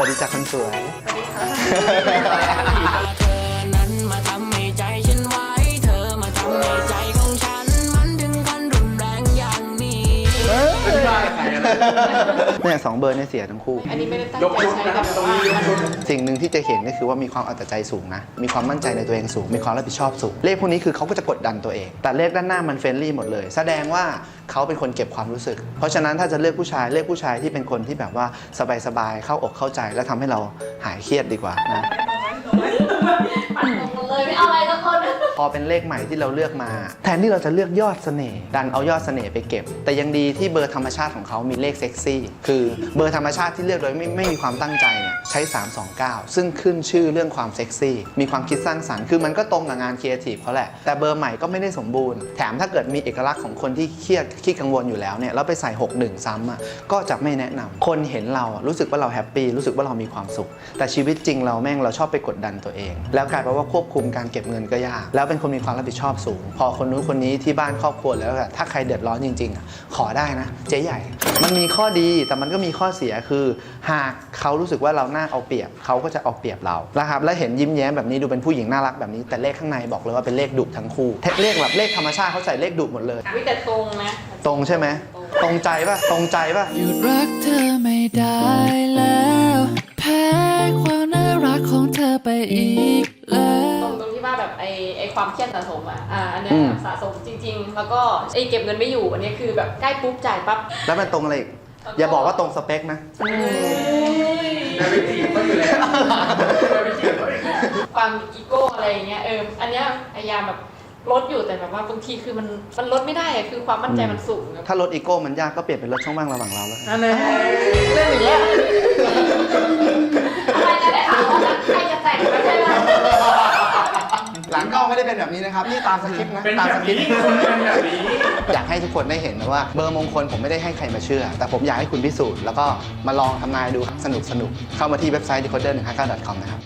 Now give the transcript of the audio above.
วัสดีจากคนสวย สวัสดีค่ะ เนี่ยสองเบอร์เนี่ยเสียทั้งคู่ อันนี้ไม่ได้ตั้งใจใช้แต่แบบว่ามันสิ่งหนึ่งที่จะเห็นก็คือว่ามีความเอาแต่ใจสูงนะ มีความมั่นใจในตัวเองสูง มีความรับผิดชอบสูง เลขพวกนี้คือเขาก็จะกดดันตัวเอง แต่เลขด้านหน้ามันเฟรนลี่หมดเลย แสดงว่าเขาเป็นคนเก็บความรู้สึก เพราะฉะนั้นถ้าจะเลือกผู้ชายเลือกผู้ชายที่เป็นคนที่แบบว่าสบายๆ เข้าอกเข้าใจ และทำให้เราหายเครียดดีกว่านะเลยไม่เอาอะไรสักคน พอเป็นเลขใหม่ที่เราเลือกมา แทนที่เราจะเลือกยอดเสน่ห์ดันเอายอดเสน่ห์ไปเก็บ แต่ยังดีที่เบอร์ธรรมชาติของเขามีเลขเซ็กซี่คือเบอร์ธรรมชาติที่เลือกโดยไม่ไม่มีความตั้งใจเนี่ยใช้ 329 ซึ่งขึ้นชื่อเรื่องความเซ็กซี่มีความคิดสร้างสรรค์คือมันก็ตรงกับงานครีเอทีฟเขาแหละแต่เบอร์ใหม่ก็ไม่ได้สมบูรณ์แถมถ้าเกิดมีเอกลักษณ์ของคนที่เครียดขี้กังวลอยู่แล้วเนี่ยแล้วไปใส่ 61 ซ้ำอะก็จะไม่แนะนำคนเห็นเรารู้สึกว่าเราแฮปปี้รู้สึกว่าเรามีความสุข แต่ชีวิตจริงเราแม่งเราชอบไปกดดันตัวเอง แล้วกลายเป็นว่าควบคุมการเก็บเงินก็ยากแล้วเป็นคนมีความรับผิดชอบสูง พอคนนู้นคนนี้ที่บ้านครอบครัวแล้วอะถ้าใครเดือดร้อนจริงๆอะขอได้นะ เจ๊ใหญ่ มันมีข้อดีแต่มันก็มีข้อเสียคือ หากเขารู้สึกว่าเราหน้าเอาเปรียบเขาก็จะเอาเปรียบเรานะครับและเห็นยิ้มแย้มแบบนี้ดูเป็นผู้หญิงน่ารักแบบนี้แต่เลขข้างในบอกเลยว่าเป็นเลขดุทั้งคู่เลขแบบเลขธรรมชาติเขาใส่เลขดุหมดเลย วิแต่ตรงนะตรงใช่ไหมตรงใจป่ะตรงใจป่ะ หยุดรักเธอไม่ได้แล้ว แพ้ความ ความเครียดสะสมอะอ่าอันเนี้ยอืม สะสมจริง ๆ แล้วก็ไอเก็บเงินไม่อยู่อันเนี้ยคือแบบใกล้ปุ๊บจ่ายปั๊บแล้วมันตรงอะไรอีกอย่าบอกว่าตรงสเปคนะความอีโก้อะไรอย่างเงี้ยเอออันเนี้ยพยายามแบบลดอยู่แต่แบบว่าบางทีคือมันมันลดไม่ได้อะคือความมั่นใจมันสูงอะถ้าลดอีโก้มันยากก็เปลี่ยนเป็นลดช่องว่างระหว่างเราแล้วกันนั่นเลยเรื่องอย่างเเป็นแบบนี้นะครับนี่ตามสคริปต์นะเป็นตามแบสบคริปนี้ต์ คุณเป็นแบบนี้ อยากให้ทุกคนได้เห็นนะว่าเบอร์มงคลผมไม่ได้ให้ใครมาเชื่อ แต่ผมอยากให้คุณพิสูจน์แล้วก็มาลองทำนายดูสนุกสนุกๆเข้ามาที่เว็บไซต์ decoder159.com นะครับ